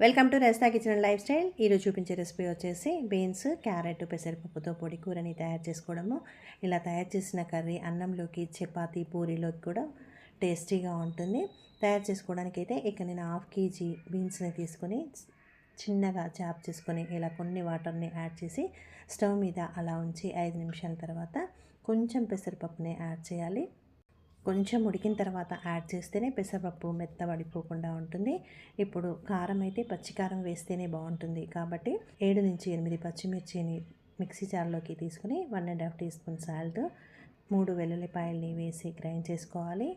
Welcome to Resta kitchen lifestyle ఈరోజు చూపించే recipe వచ్చేసి బీన్స్ క్యారెట్ పెసరపప్పుతో పొడి కూరని తయారు చేసుకోవడము. ఇలా తయారు చేసిన కర్రీ అన్నంలోకి చపాతీ పూరీలోకి కూడా టేస్టీగా ఉంటుంది. తయారు చేసుకోవడానికి అయితే ఇక్కడ నేను హాఫ్ కేజీ బీన్స్ని తీసుకొని చిన్నగా చాప్ చేసుకొని ఇలా కొన్ని వాటర్ని యాడ్ చేసి స్టవ్ మీద అలా ఉంచి ఐదు నిమిషాల తర్వాత కొంచెం పెసరపప్పుని యాడ్ చేయాలి. కొంచెం ఉడికిన తర్వాత యాడ్ చేస్తేనే పెసరపప్పు మెత్తబడిపోకుండా ఉంటుంది. ఇప్పుడు కారం అయితే పచ్చికారం వేస్తేనే బాగుంటుంది. కాబట్టి ఏడు నుంచి ఎనిమిది పచ్చిమిర్చిని మిక్సీ జార్లోకి తీసుకుని one and half teaspoon salt మూడు వెల్లుల్లిపాయల్ని వేసి గ్రైండ్ చేసుకోవాలి.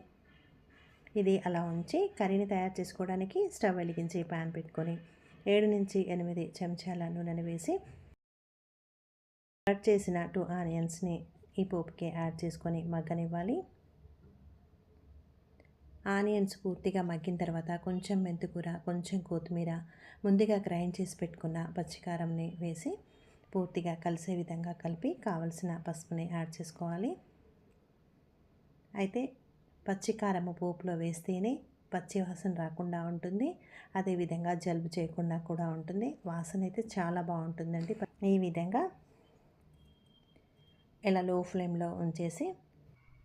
ఇది అలా ఉంచి కర్రీని తయారు చేసుకోవడానికి స్టవ్ వెలిగించి ప్యాన్ పెట్టుకొని ఏడు నుంచి ఎనిమిది చెంచాల నూనెను వేసి కట్ చేసిన టూ ఆనియన్స్ని ఈ పోపుకి యాడ్ చేసుకొని మగ్గనివ్వాలి. ఆనియన్స్ పూర్తిగా మగ్గిన తర్వాత కొంచెం మెంతుకూర కొంచెం కొత్తిమీర ముందుగా గ్రైండ్ చేసి పెట్టుకున్న పచ్చికారంని వేసి పూర్తిగా కలిసే విధంగా కలిపి కావలసిన పసుపుని యాడ్ చేసుకోవాలి. అయితే పచ్చికారము పోపులో వేస్తేనే పచ్చి వాసన రాకుండా ఉంటుంది. అదేవిధంగా జలుబు చేయకుండా కూడా ఉంటుంది. వాసన అయితే చాలా బాగుంటుందండి. ఈ విధంగా ఇలా లో ఫ్లేమ్లో ఉంచేసి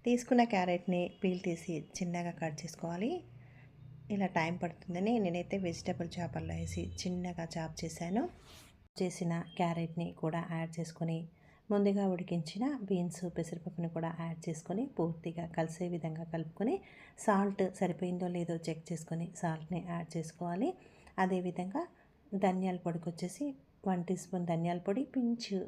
తీసుకున్న క్యారెట్ని పీల్ తీసి చిన్నగా కట్ చేసుకోవాలి. ఇలా టైం పడుతుందని నేనైతే వెజిటబుల్ చేపల్లో వేసి చిన్నగా చాప్ చేశాను. చేసిన క్యారెట్ని కూడా యాడ్ చేసుకొని ముందుగా ఉడికించిన బీన్స్ పెసరపప్పుని కూడా యాడ్ చేసుకొని పూర్తిగా కలిసే విధంగా కలుపుకొని సాల్ట్ సరిపోయిందో లేదో చెక్ చేసుకొని సాల్ట్ని యాడ్ చేసుకోవాలి. అదేవిధంగా ధనియాల పొడికి వచ్చేసి వన్ టీ స్పూన్ ధనియాల పొడి పించు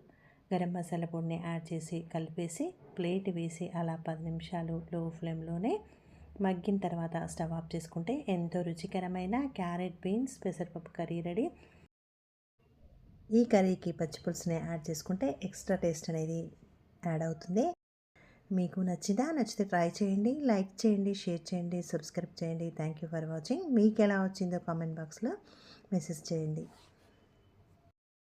గరం మసాలా పొడిని యాడ్ చేసి కలిపేసి ప్లేట్ వేసి అలా పది నిమిషాలు లో ఫ్లేమ్లోనే మగ్గిన తర్వాత స్టవ్ ఆఫ్ చేసుకుంటే ఎంతో రుచికరమైన క్యారెట్ బీన్స్ పెసరపప్పు కర్రీ రెడీ. ఈ కర్రీకి పచ్చిపులుసుని యాడ్ చేసుకుంటే ఎక్స్ట్రా టేస్ట్ అనేది యాడ్ అవుతుంది. మీకు నచ్చిందా నచ్చితే ట్రై చేయండి లైక్ చేయండి షేర్ చేయండి సబ్స్క్రైబ్ చేయండి. Thank you for watching. మీకు ఎలా వచ్చిందో కామెంట్ బాక్స్లో మెసేజ్ చేయండి.